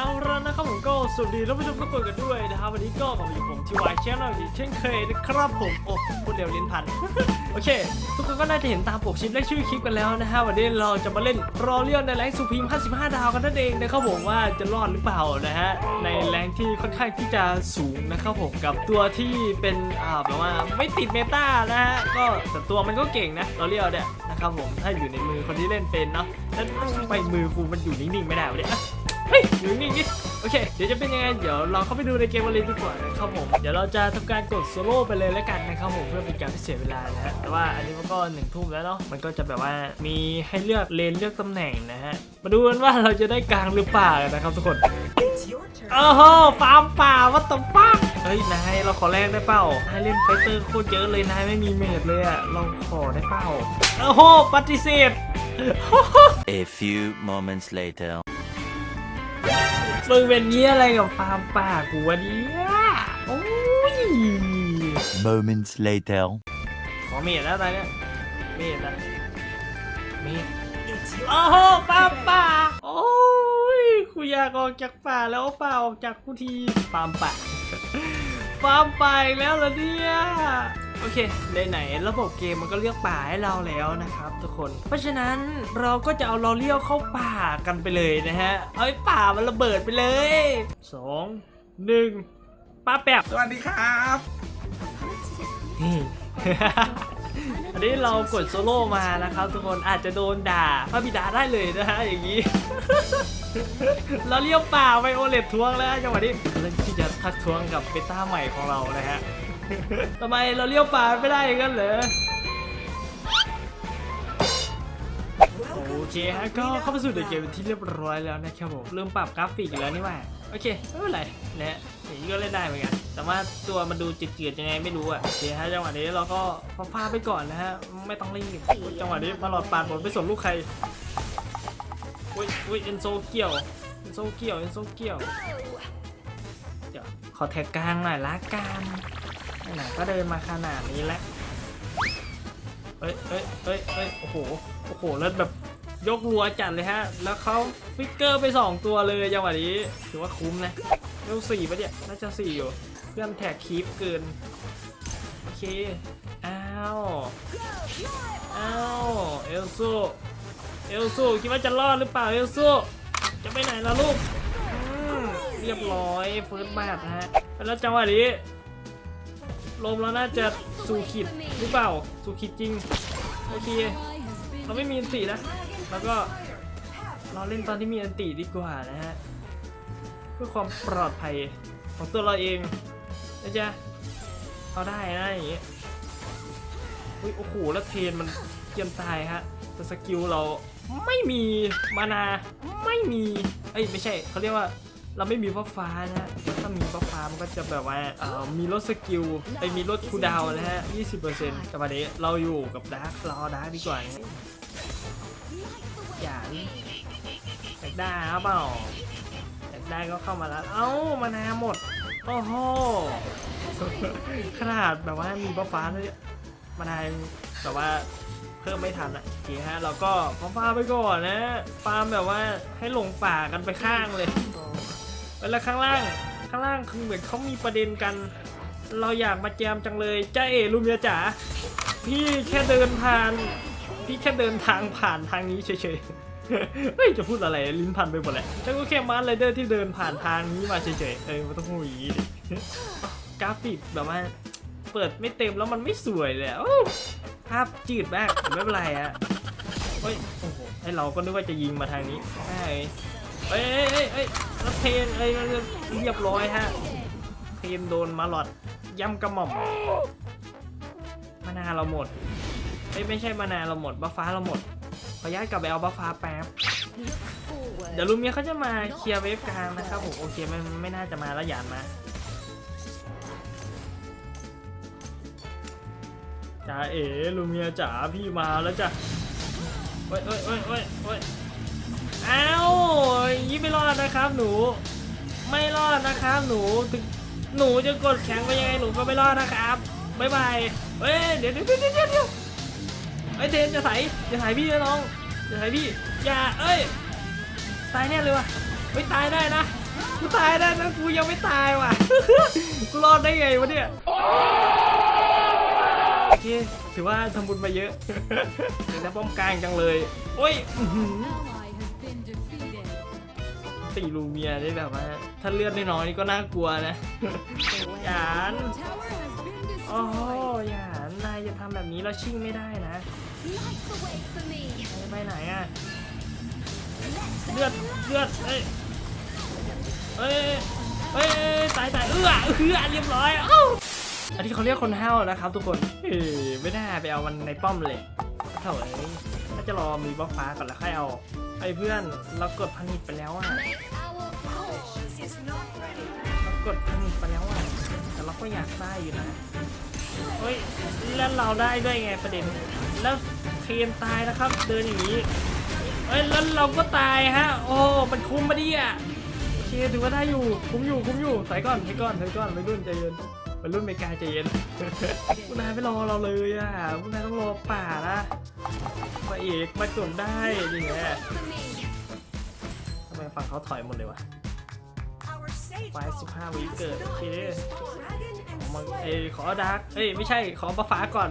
เอาละนะครับผมก็สวัสดีท่านผู้ชมทุกคนกันด้วยนะครับวันนี้ก็กลับมาอยู่ผมทีวายแชนแนลอีกเช่นเคยนะครับผมโอ้พูดเร็วลิ้นพันโอเค ทุกคนก็น่าจะเห็นตามปกชิปและชื่อคลิปกันแล้วนะฮะวันนี้เราจะมาเล่นรอเลียนในแรงสุพีม55 ดาวกันนั่นเองนะครับผมว่าจะรอดหรือเปล่านะฮะในแรงที่ค่อนข้างที่จะสูงนะครับผมกับตัวที่เป็นอ่าแบบว่าไม่ติดเมตานะฮะก็แต่ตัวมันก็เก่งนะรอเลียนเนี่ยนะครับผมถ้าอยู่ในมือคนที่เล่นเป็นเนาะแล้วไปมือกูมันอยู่นิ่งๆไม่ได้เนี่ย เฮ้ยอยู่นิ่งๆดิโอเค เดี๋ยวจะเป็นยังไง เดี๋ยวเราเข้าไปดูในเกมกันเลยดีกว่านะครับผม เดี๋ยวเราจะทำการกดโซโล่ไปเลยแล้วกันนะครับผมเพื่อเป็นการไม่เสียเวลานะฮะ แต่ว่าอันนี้มันก็หนึ่งทุ่มแล้วเนาะ มันก็จะแบบว่ามีให้เลือกเลนเลือกตำแหน่งนะฮะ มาดูกันว่าเราจะได้กลางหรือเปล่านะครับทุกคน It's your turn. โอ้โหฟาร์มป่าวัตถุฟักเฮ้ยนายเราขอแลกได้เปล่านายเล่นไฟเตอร์โคตรเยอะเลยนายไม่มีเมดเลยอะเราขอได้เปล่าโอ้โหปฏิเสธ A few moments later. มึงเป็นเงี้ยอะไรกับฟาร์มป่ากูวะเนี่ยโอ้ย Moments later. ขอเมดแล้วตอนเนี้ยเมดนะเมด It's your โอ้โหฟาร์มป่าโอ้ยกูอยากออกจากป่าแล้วเอาป่าออกจากกูทีฟาร์มป่าฟาร์มป่าอีกแล้วเหรอเนี่ย โอเคไหนๆระบบเกมมันก็เลือกป่าให้เราแล้วนะครับทุกคน เพราะฉะนั้นเราก็จะเอาลอเลี้ยวเข้าป่ากันไปเลยนะฮะ เอาไอ้ป่ามันระเบิดไปเลยสองหนึ่งป้าแปบสวัสดีครับนี่อันนี้เรากดโซโล่มานะครับทุกคนอาจจะโดนด่าพระบิดาได้เลยนะฮะอย่างนี้ เราเลี้ยวป่าไปโอเลตทวงแล้วจังหวะนี้เริ่มที่จะทักทวงกับเบต้าใหม่ของเรานะฮะ ทำไมเราเลี้ยวป่าไม่ได้อย่างนั้นเหรอ โอเคฮะก็เข้ามาสู่ในเกมเป็นที่เรียบร้อยแล้วนะครับผมเริ่มปรับกราฟิกอยู่แล้วนี่หว่าโอเคไม่เป็นไรนะฮะอย่างนี้ก็เล่นได้เหมือนกัน แต่ว่าตัวมันดูจืดๆยังไงไม่รู้อะโอเคฮะจังหวะนี้เราก็พาไปก่อนนะฮะไม่ต้องรีบจังหวะนี้มาหลอดปาดหมดไม่สนลูกใครอุ้ยอุ้ยเอนโซเกี่ยวเอนโซเกี่ยวเอนโซเกี่ยวเดี๋ยวขอแท็กกลางหน่อยละกัน ไหนๆก็เดินมาขนาดนี้แล้วเอ้ยเอ้ยเอ้ยเอ้ยโอ้โห โอ้โห แล้วแบบยกรัวจัดเลยฮะ แล้วเขาฟิกเกอร์ไป 2 ตัวเลยจังหวะนี้ ถือว่าคุ้มนะเร็วสี่ปะเนี่ย น่าจะสี่อยู่ เพื่อนแท็กคีปเกิน โอเค อ้าว อ้าว เอลซูเอลซูคิดว่าจะรอดหรือเปล่า เอลซูจะไปไหนล่ะลูก เรียบร้อยเฟิร์สบาทนะฮะ แล้วจังหวะนี้ ลมแล้วน่าจะสู่ขีดหรือเปล่าสู่ขีดจริงโอเคเราไม่มีอันตินะแล้วก็เราเล่นตอนที่มีอันติดีกว่านะฮะเพื่อความปลอดภัยของตัวเราเองนะจ๊ะเอาได้นะอย่างงี้อุ้ยโอ้โหแล้วเทนมันเกียมตายฮะแต่สกิลเราไม่มีมานาไม่มีเอ้ยไม่ใช่เขาเรียกว่า เราไม่มีฟ้าฟ้านะฮะถ้ามีฟ้าฟ้ามันก็จะแบบว่าเอ่อมีลดสกิลไอ้มีลดคูดาวน์นะฮะ 20%แต่วันนี้เราอยู่กับดาร์ครอดาร์คดีกว่านะอย่านี่อยากได้หรือเปล่าอยากได้ก็เข้ามาแล้ว เอ้ามานาหมด โอ้โหขนาดแบบว่ามีฟ้าฟ้าเลยมานาแบบว่าเพิ่มไม่ทันอะโอเคฮะเราก็ฟ้าฟ้าไปก่อนนะฟาร์มแบบว่าให้หลงป่ากันไปข้างเลย แล้วข้างล่างข้างล่างคือเหมือนเขามีประเด็นกัน เราอยากมาแจมจังเลยจ้าเอลูเมียจ๋าพี่แค่เดินผ่าน พี่แค่เดินทางผ่านทางนี้เฉยๆเฮ้ยจะพูดอะไรลิ้นพันไปหมดแหละฉันก็แค่มาร์ไรเดอร์ที่เดินผ่านทางนี้มาเฉยๆเออไม่ต้องพูดอย่างนี้กราฟิกแบบว่าเปิดไม่เต็มแล้วมันไม่สวยเลยภาพจืดมากไม่เป็นไรอะเฮ้ยโอ้โหไอเราก็นึกว่าจะยิงมาทางนี้ใช่ เอ้ยเอ้ยเอ้ยเอ้ยแล้วเพนเอ้ยเรียบร้อยฮะเพนโดนมาหลอดย่ำกระหม่อมมานาเราหมดเอ้ยไม่ใช่มานาเราหมดบัฟฟ้าเราหมดขออนุญาตกลับไปเอาบัฟฟ้าแป๊บเดี๋ยวลูเมียเขาจะมาเคลียร์เวฟกลางนะครับผมโอเคไม่ไม่น่าจะมาแล้วหยานมาจ้าเอ๋ลูเมียจ๋าพี่มาแล้วจ้ะเว้ยเว้ยเว้ยเว้ยเว้ย อ้าวยี่ไม่รอดนะครับหนู ไม่รอดนะครับหนูถึงหนูจะกดแข็งไปยังไงหนูก็ไม่รอดนะครับบ๊ายบายเฮ้ยเดี๋ยวเดี๋ยวเดี๋ยวเดี๋ยวเดี๋ยวเฮ้ยเทนจะไถจะไถพี่นะน้องจะไถพี่อย่าเอ้ยตายแน่เลยว่ะเฮ้ยตายได้นะกูตายได้แล้วกูยังไม่ตายว่ะกูรอดได้ไงวะเนี่ยโอเคถือว่าทำบุญมาเยอะเดี๋ยวป้อมกลางจังเลยโอ้ย ตีลูเมียได้แบบว่า ถ้าเลือดน้อยๆนี่ก็น่ากลัวนะ หยาน Tower has been โอ้โห destroyed. หยานนายจะทำแบบนี้แล้วชิ่งไม่ได้นะ Light the way for me. นายไปไหนอะ เลือด เลือด เอ้ยเอ้ยเอ้ยตายตายเอื้อเอื้อเรียบร้อยเอ้าอันนี้เขาเรียกคนห้าวนะครับทุกคนเฮ้ยไม่น่าไปเอามันในป้อมเลยเท่าไหร่ น่าจะรอมีบล็อกฟ้าก่อนแล้วค่อยเอาไอ้เพื่อนเรากดพันิดไปแล้วอะเรากดพันิดไปแล้วอะแต่เราก็อยากได้อยู่นะเฮ้ยแล้วเราได้ด้วยไงประเด็น แล้วเคนตายนะครับเดินอย่างนี้เอ้ยแล้วเราก็ตายฮะ โอ้มันคุ้มมาดิอะโอเคถือว่าได้อยู่คุ้มอยู่คุ้มอยู่ถอยก่อนถอยก่อนถอยก่อนไปรุ่นใจเย็นไปรุ่นเมกาใจเย็นผู้นายไม่รอเราเลยอะผู้นายต้องรอป่านะ มาเอกมาจนได้ดิแหละทำไมฝั่งเขาถอยหมดเลยวะไฟสิบห้าวิเกิดโอเคเอามาเอยขอดาร์กเอ้ยไม่ใช่ขอประฟ้าก่อน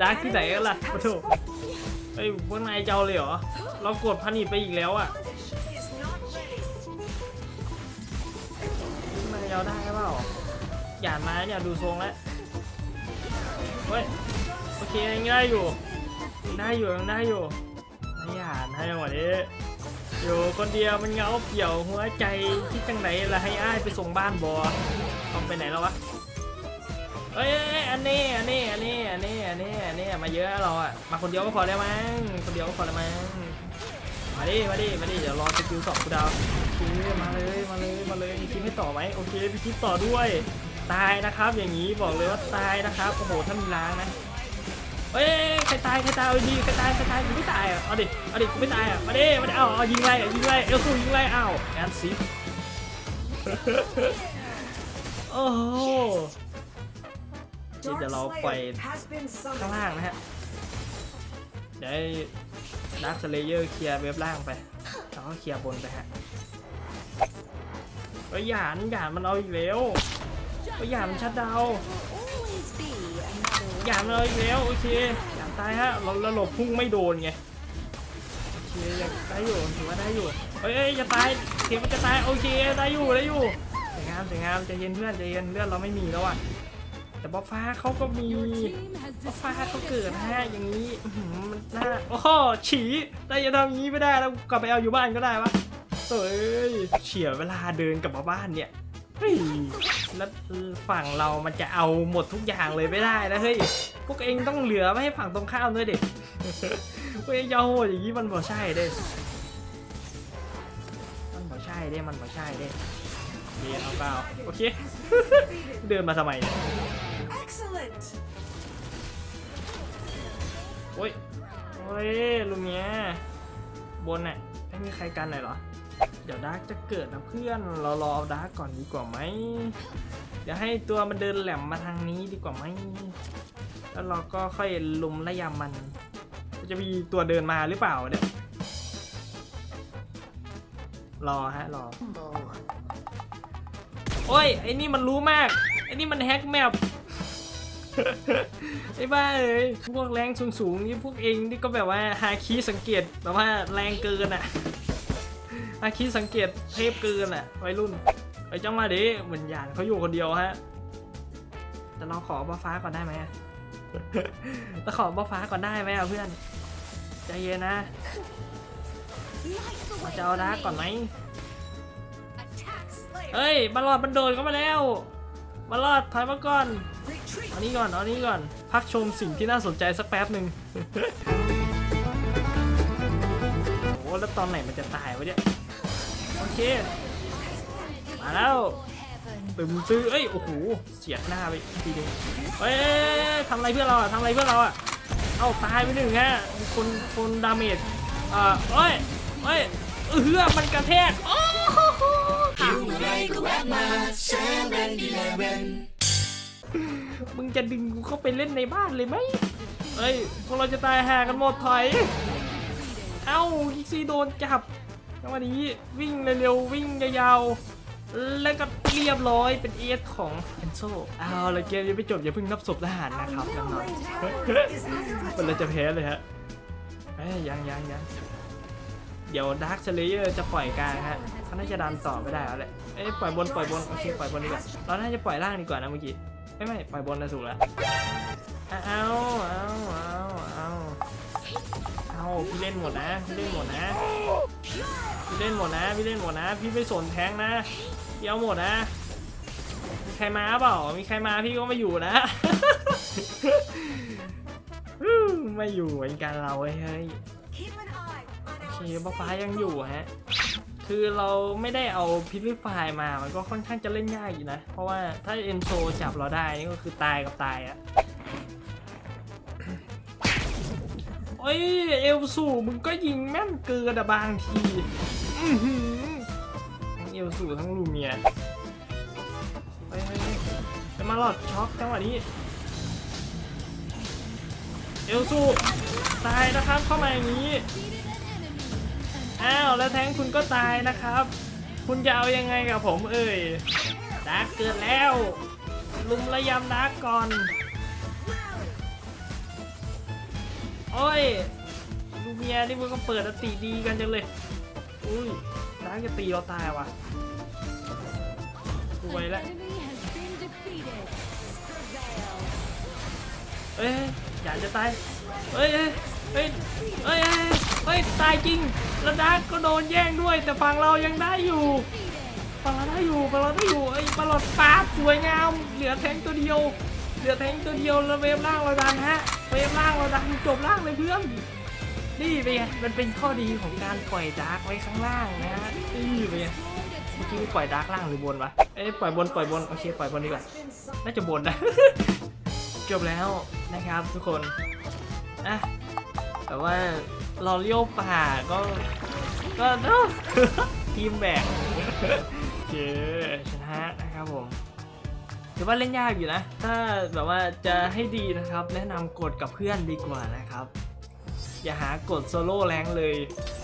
ดาร์กที่ไหนกันล่ะมาถูกเอ้ยพวกนายเจ้าเลยเหรอเรากดพันิดไปอีกแล้วอะพวกนายเจ้าได้เปล่าหย่ามาเนี่ยดูทรงแล้วเฮ้ยโอเคยังได้อยู่ ยังได้อยู่ยังได้อยู่ไม่หยาดให้จังหวะนี้อยู่คนเดียวมันเหงาเปี่ยวหัวใจที่จังไหนล่ะให้อ้ายไปส่งบ้านบอเอาไปไหนแล้ววะเอ้ยอันนี้อันนี้อันนี้อันนี้อันนี้อันนี้มาเยอะเราอะมาคนเดียวก็พอแล้วมั้งคนเดียวก็พอแล้วมั้งมาดิมาดิมาดิเดี๋ยวรอสกิลสองกูดาวโอเคมาเลยมาเลยมาเลยมีคลิปให้ต่อไหมโอเคมีคลิปต่อด้วย ตายนะครับอย่างนี้บอกเลยว่าตายนะครับโอ้โหถ้ามีล้างนะ เอ้ยใครตายใครตายเอาดีใครตายใครตายกูไม่ตายอะเอาดิเอาดิกูไม่ตายอะมาดิมาดิเอาเอายิงไล่เอายิงไล่เอลซูยิงไล่เอาแอนซิโอ้โหเดี๋ยวเราปล่อยข้างล่างนะฮะเดี๋ยวให้ดักสเลเยอร์เคลียร์เว็บล่างไปแล้วก็เคลียร์บนไปฮะเฮ้ยหยานหยานมันเอาอีกแล้วเฮ้ยหยานมันชัดดาว หยามเอาอีกแล้วโอเคหยานตายฮะเราเราหลบพุ่งไม่โดนไงโอเคยังได้อยู่ถือว่าได้อยู่เฮ้ยเอ้ยจะตายเสียงมันจะตายโอเคได้อยู่ได้อยู่สวยงามสวยงามใจเย็นเพื่อนใจเย็นเลือดเราไม่มีแล้วอะแต่บอฟฟ้าเขาก็มีบอฟฟ้าเขาเกิดฮะอย่างนี้หืมันน่าโอ้โหฉีแต่อย่าทำอย่างนี้ไม่ได้แล้วกลับไปเอาอยู่บ้านก็ได้วะเฮ้ยเฉียเวลาเดินกลับมาบ้านเนี่ย ฮ้ยแล้วฝั่งเรามันจะเอาหมดทุกอย่างเลยไม่ได้นะเฮ้ยพวกเองต้องเหลือไว้ให้ฝั่งตรงข้ามด้วยเด็กพวกเองจะเอาโหดอย่างนี้มันบ่ใช่เด้มันบ่ใช่เด้มันบ่ใช่เด้โอเคเอาเปล่าโอเค เดินมาทำไมเนี่ย Excellent! โอ้ยโอ้ยลุงเนี้ยบนน่ะไม่มีใครกันเลยเหรอ เดี๋ยวดาร์กจะเกิดนะเพื่อน เรารอเอาดาร์กก่อนดีกว่าไหม เดี๋ยวให้ตัวมันเดินแหลมมาทางนี้ดีกว่าไหม แล้วเราก็ค่อยลุมไล่ยำมัน จะมีตัวเดินมาหรือเปล่าเนี่ย รอฮะรอ โอ้ยไอ้นี่มันรู้มาก ไอ้นี่มันแฮกแมป ไอ้บ้าเอ้ยพวกแรงสูงๆนี่พวกเองนี่ก็แบบว่าฮาคีสังเกตแบบว่าแรงเกินอะฮาคีสังเกตเทพเกินอะวัยรุ่นไอ้เจ้ามาดิเหมือนหยานเขาอยู่คนเดียวฮะแต่เราขอบ้าฟ้าก่อนได้ไหมเราขอบ้าฟ้าก่อนได้ไหมอะเพื่อนใจเย็นนะมาจะเอาดาก่อนไหมเฮ้ยบอลลอดมันโดดเข้ามาแล้วบอลลอดถอยมาก่อน เอานี้ก่อนเอานี้ก่อน พักชมสิ่งที่น่าสนใจสักแป๊บหนึ่งโอ้แล้วตอนไหนมันจะตายวะเนี่ยโอเค มาแล้วตึมซื้อเอ้ยโอ้โหเสียดหน้าไปอีกทีนึงเฮ้ยเอ้ยเอ้ยทำอะไรเพื่อเราอะทำอะไรเพื่อเราอะเอ้าตายไปหนึ่งฮะมีคนคนดาเมจอ่าเอ้ยเอ้ยเออเฮือมันกระแทกโอ้โห มึงจะดึงกูเข้าไปเล่นในบ้านเลยไหมเอ้ย พวกเราจะตายห่ากันหมดถอย เอ้าคิกซี่โดนจับจังหวะนี้วิ่งเร็วๆวิ่งยาวๆ แล้วก็เรียบร้อยเป็นเอสของเอนโซเอาละเกมยังไม่จบอย่าเพิ่งนับศพทหารนะครับน้องๆมันเลยจะแพ้เลยฮะเอ้ยยังยังยังเดี๋ยวดาร์คเซเลเยอร์จะปล่อยกลางฮะเขาน่าจะดันต่อไม่ได้แล้วแหละเอ้ยปล่อยบนปล่อยบนโอเคปล่อยบนดีกว่าเราน่าจะปล่อยล่างดีกว่านะเมื่อกี้ ไม่ไม่ปล่อยบนนะถูกแล้วเอาเอาเอาเอาเอาเอาพี่เล่นหมดนะพี่เล่นหมดนะพี่เล่นหมดนะพี่เล่นหมดนะ พี่ไม่สนแทงนะเอาหมดนะมีใครมาเปล่า มีใครมาพี่ก็ไม่อยู่นะไม่อยู่เหมือนกันเราเว้ยเฮ้ยโอเค our ป้าฟ้ายังอยู่ฮะ คือเราไม่ได้เอาพิลิฟายมา มันก็ค่อนข้างจะเล่นยากอยู่นะ เพราะว่าถ้าเอ็นโซจับเราได้นี่ก็คือตายกับตายอะโอ้ยเอลสูมึงก็ยิงแม่นเกินอะบางทีทั้งเอลสูทั้งลูเมียเฮ้ยเฮ้ยจะมาหลอดช็อกจังหวะนี้เอลสูตายนะครับเข้ามาอย่างนี้ อ้าวแล้วแท้งคุณก็ตายนะครับ คุณจะเอายังไงกับผมเอ่ยดาร์กเกิดแล้ว ลุมระยำดาร์กก่อน โอ้ยลูเมียนี่มึงก็เปิดติดีกันจังเลย อุ้ยดาร์กจะตีเราตายว่ะรวยแล้วเอ้ยอยากจะตายเอ้ยเอ้ยเอ้ยเอ้ยเอ้ยเอ้ยตายจริง แล้วดาร์กก็โดนแย่งด้วย แต่ฝั่งเรายังได้อยู่ฝั่งเราได้อยู่ฝั่งเราได้อยู่ไอ้ยปลอดปาดสวยงามเหลือแทงตัวเดียว เหลือแทงตัวเดียวแล้วเวฟล่างเราดันฮะเวฟล่างเราดันจบล่างเลยเพื่อนนี่เป็นไงมันเป็นข้อดีของการปล่อยดาร์กไว้ข้างล่างนะฮะนี่เป็นไงเมื่อกี้ปล่อยดาร์กล่างหรือบนวะเอ้ยปล่อยบนปล่อยบนโอเคปล่อยบนดีกว่าน่าจะบนนะจบแล้วนะครับทุกคนอะแต่ว่า เราเลี้ยวป่าก็ ก็เนอะทีมแบกโอเคชนะนะครับผมถือว่าเล่นยากอยู่นะ ถ้าแบบว่าจะให้ดีนะครับ แนะนำกดกับเพื่อนดีกว่านะครับ อย่าหากดโซโล่แรงเลย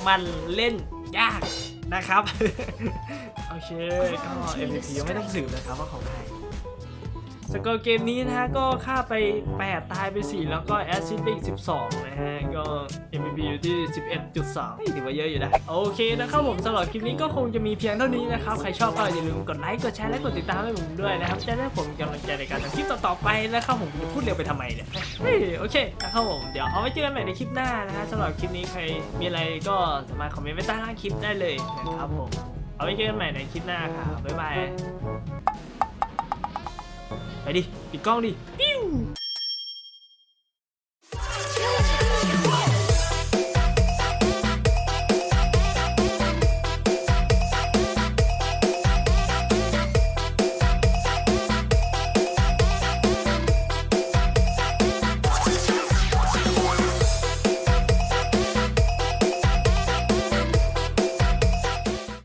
มันเล่นยากนะครับ โอเค ก็ MVP ยังไม่ต้องสืบนะครับว่าของใคร สกอร์เกมนี้นะฮะก็ฆ่าไป 8 ตายไป 4 แล้วก็แอสซิสต์ไปอีก 12 นะฮะ ก็ MVP อยู่ที่ 11.2เฮ้ยถือว่าเยอะอยู่นะ โอเคนะครับผมสำหรับคลิปนี้ก็คงจะมีเพียงเท่านี้นะครับ ใครชอบก็อย่าลืมกดไลค์กดแชร์และกดติดตามให้ผมด้วยนะครับจะได้ผมกำลังใจในการทำคลิปต่อๆไปนะครับผมจะพูดเร็วไปทำไมเนี่ยเฮ้ยโอเคนะครับผมเดี๋ยวเอาไว้เจอกันใหม่ในคลิปหน้านะฮะสำหรับคลิปนี้ใครมีอะไรก็สามารถคอมเมนต์ไว้ใต้ล่างคลิปได้เลยนะครับผมเอาไว้เจอกันใหม่ในคลิปหน้าครับบ๊ายบาย ไปดิปิดกล้องดิปิ้ว